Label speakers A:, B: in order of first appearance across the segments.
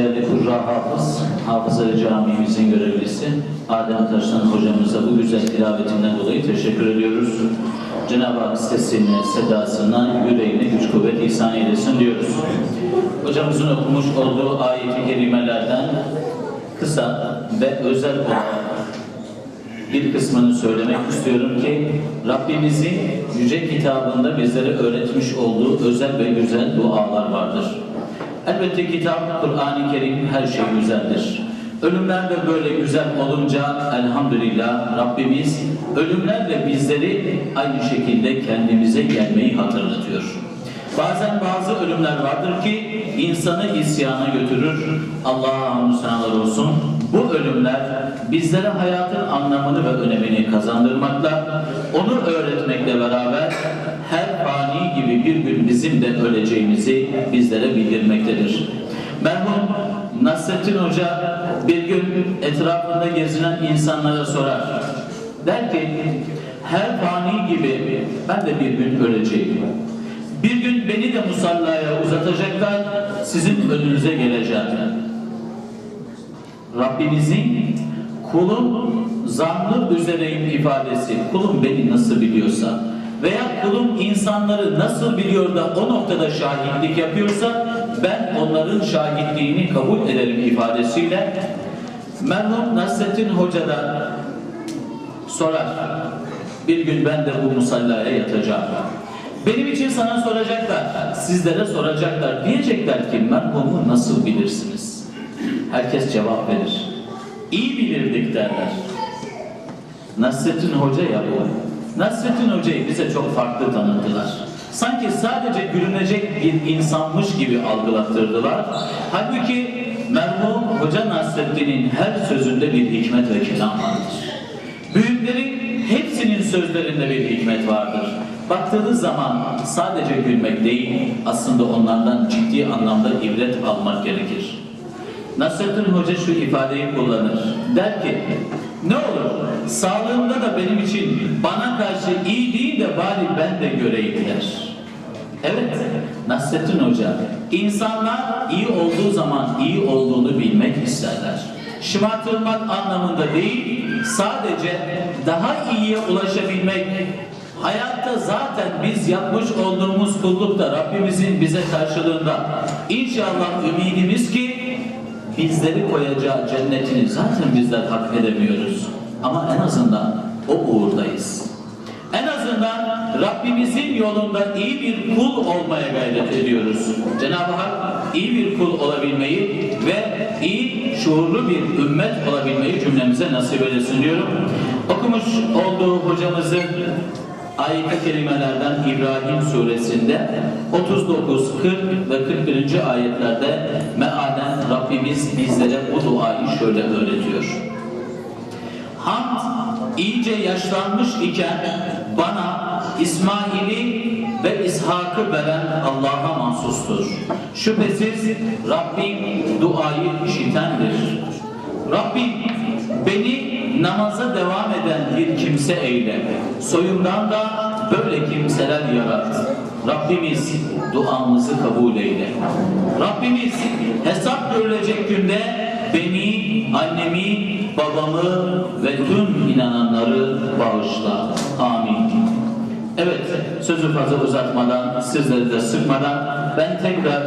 A: değerli Kurra Hafız, Hafızları Camimizin görevlisi Adem Taşlan hocamıza bu güzel tilavetinden dolayı teşekkür ediyoruz. Cenab-ı Hak sesine, sedasına, yüreğine güç kuvvet ihsan eylesin diyoruz. Hocamızın okumuş olduğu ayet-i kerimelerden kısa ve özel olarak bir kısmını söylemek istiyorum ki Rabbimizin yüce kitabında bizlere öğretmiş olduğu özel ve güzel dualar vardır. Elbette kitap, Kur'an-ı Kerim her şey güzeldir. Ölümler de böyle güzel olunca elhamdülillah Rabbimiz ölümlerle bizleri aynı şekilde kendimize gelmeyi hatırlatıyor. Bazen bazı ölümler vardır ki insanı isyana götürür. Allah'a senalar olsun. Bu ölümler bizlere hayatın anlamını ve önemini kazandırmakla, onu öğretmekle beraber her fani gibi bir gün bizim de öleceğimizi bizlere bildirmektedir. Merhum Nasrettin Hoca bir gün etrafında gezinen insanlara sorar. Der ki, her fani gibi ben de bir gün öleceğim. Bir gün beni de musallaya uzatacaklar, sizin önünüze geleceğim. Rabbimizin kulum zanlı üzereyim ifadesi, kulum beni nasıl biliyorsa veya kulum insanları nasıl biliyor da o noktada şahitlik yapıyorsa ben onların şahitliğini kabul ederim ifadesiyle merhum Nasrettin Hoca da sorar. Bir gün ben de bu musallaya yatacağım. Benim için sana soracaklar, sizlere soracaklar. Diyecekler ki merhumu nasıl bilirsiniz? Herkes cevap verir. İyi bilirdik derler. Nasrettin Hoca ya bu. Nasrettin Hoca'yı bize çok farklı tanıttılar. Sanki sadece gülünecek bir insanmış gibi algılattırdılar. Halbuki merhum Hoca Nasrettin'in her sözünde bir hikmet ve kelam vardır. Büyüklerin hepsinin sözlerinde bir hikmet vardır. Baktığınız zaman sadece gülmek değil, aslında onlardan ciddi anlamda ibret almak gerekir. Nasrettin Hoca şu ifadeyi kullanır. Der ki, ne olur sağlığımda da benim için bana karşı iyi değil de bari ben de göreyim der. Evet, Nasrettin Hoca, insanlar iyi olduğu zaman iyi olduğunu bilmek isterler. Şımartılmak anlamında değil, sadece daha iyiye ulaşabilmek, hayatta zaten biz yapmış olduğumuz kullukta Rabbimizin bize karşılığında inşallah ümidimiz ki bizleri koyacağı cennetini zaten bizler hak edemiyoruz. Ama en azından o uğurdayız. En azından Rabbimizin yolunda iyi bir kul olmaya gayret ediyoruz. Cenab-ı Hak iyi bir kul olabilmeyi ve iyi şuurlu bir ümmet olabilmeyi cümlemize nasip eylesin diyorum. Okumuş olduğu hocamızın ayet-i kerimelerden İbrahim suresinde 39, 40 ve 41. ayetlerde mealen Rabbimiz bizlere bu duayı şöyle öğretiyor. Hamd iyice yaşlanmış iken bana İsmail'i ve İshak'ı veren Allah'a mahsustur. Şüphesiz Rabbim duayı işitendir. Rabbim beni namaza devam eden bir kimse eyle. Soyumdan da böyle kimseler yarat. Rabbimiz duamızı kabul eyle. Rabbimiz hesap görülecek günde beni, annemi, babamı ve tüm inananları bağışla. Amin. Evet, sözü fazla uzatmadan, sizleri de sıkmadan ben tekrar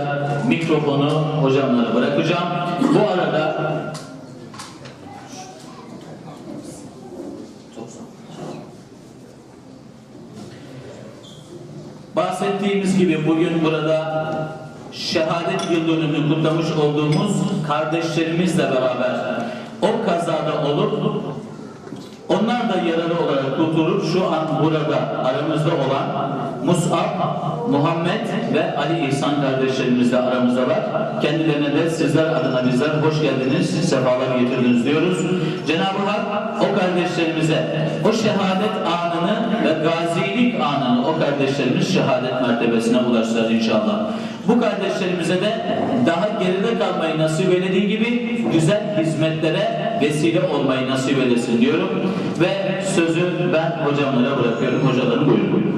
A: mikrofonu hocamlara bırakacağım. Bu arada Bahsettiğimiz gibi bugün burada şehadet yıl dönümünü kutlamış olduğumuz kardeşlerimizle beraber o kazada olup onlar da yaralı olarak kurtulup şu an burada aramızda olan Mus'ab, Muhammed ve Ali İhsan kardeşlerimiz de aramızdalar. Kendilerine de sizler adına bizler hoş geldiniz, sefalar getirdiniz diyoruz. Cenab-ı Hak o kardeşlerimize o şehadet anını ve gazilik anını o kardeşlerimiz şehadet mertebesine ulaştılar inşallah. Bu kardeşlerimize de daha geride kalmayı nasip eylediği gibi güzel hizmetlere vesile olmayı nasip edesin diyorum ve sözü ben hocamlara bırakıyorum. Hocalarım buyurun. buyurun.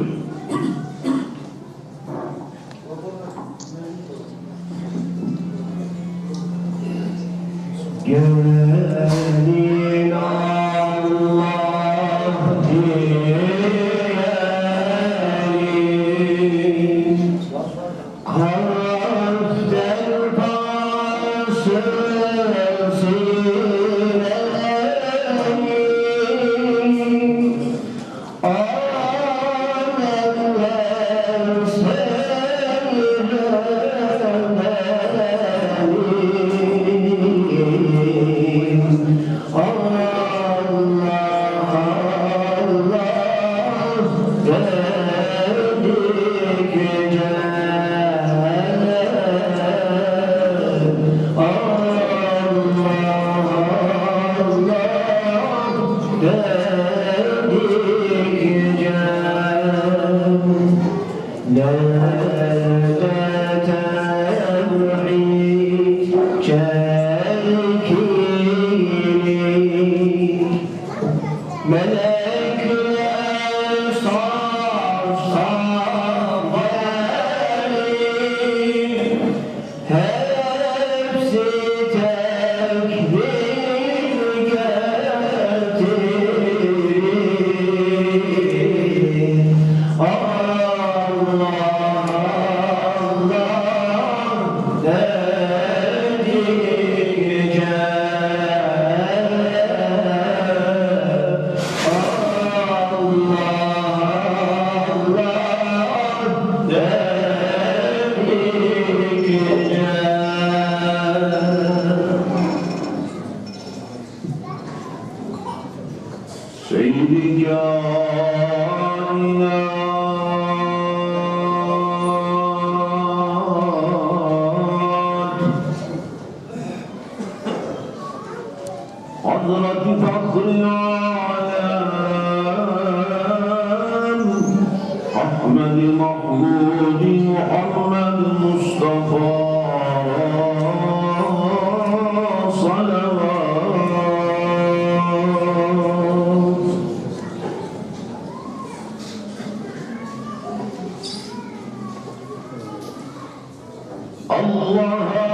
B: Gönlün العذرة فاخرج على أحمد محمود محمد مصطفى الله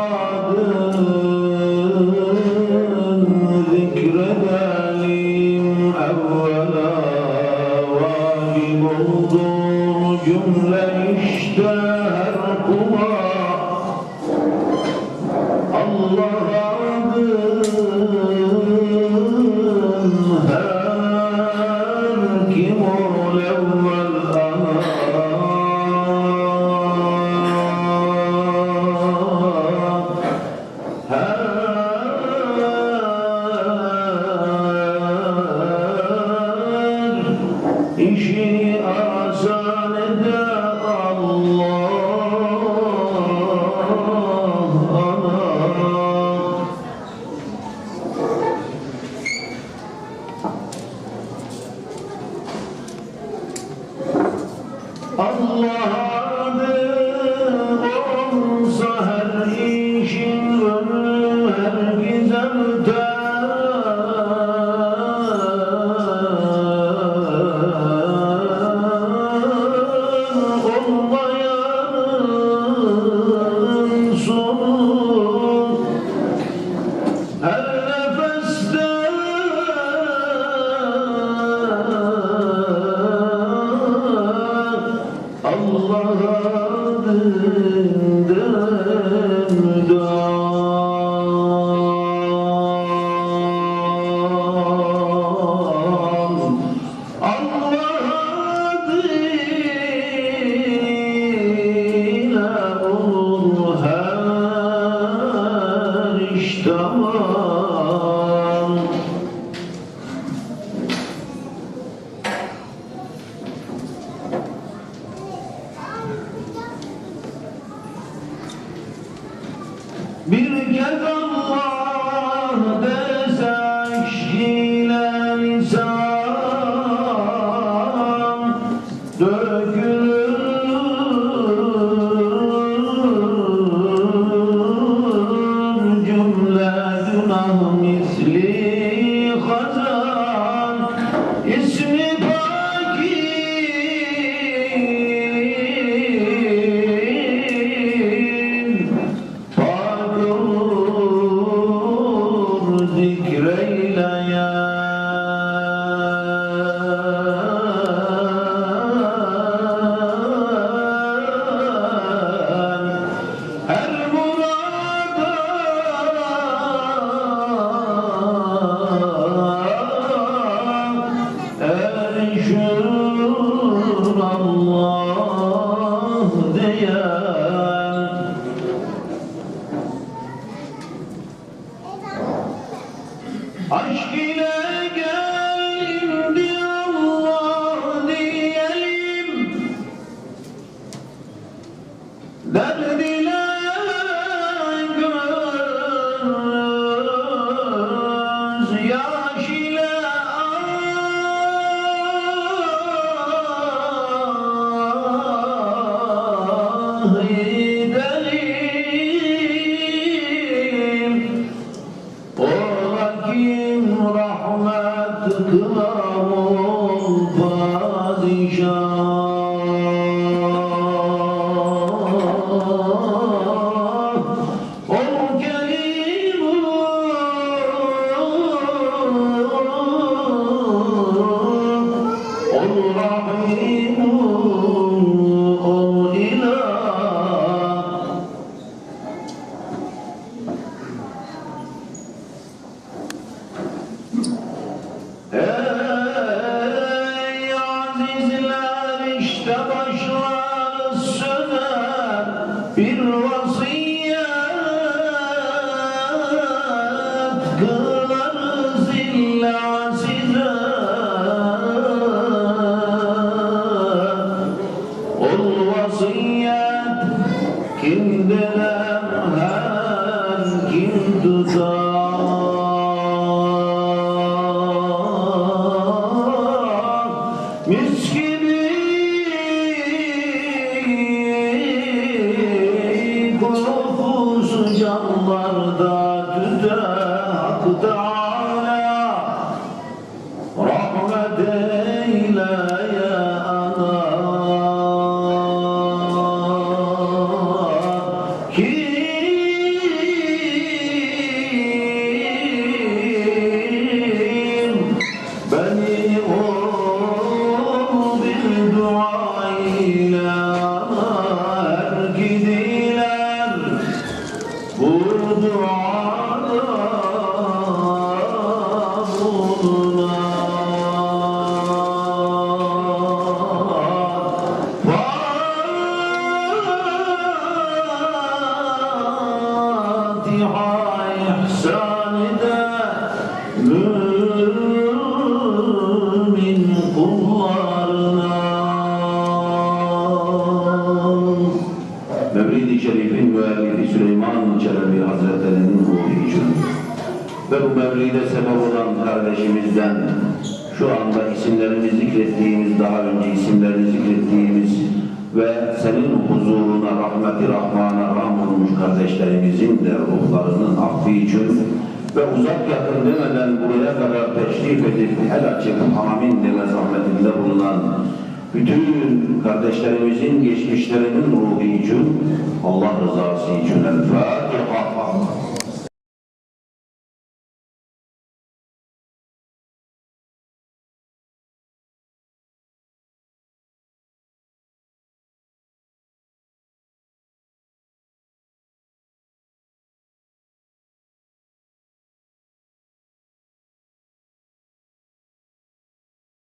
B: Allah Başka إلى جنة kader ve bu mevlide sebep olan kardeşimizden şu anda isimlerini zikrettiğimiz, daha önce isimlerini zikrettiğimiz ve senin huzuruna rahmeti rahmana ram olmuş kardeşlerimizin de ruhlarının affı için ve uzak yakın demeden buraya kadar teşrif edip el açıp amin deme zahmetinde bulunan bütün kardeşlerimizin geçmişlerinin ruhu için Allah rızası için El Fatiha.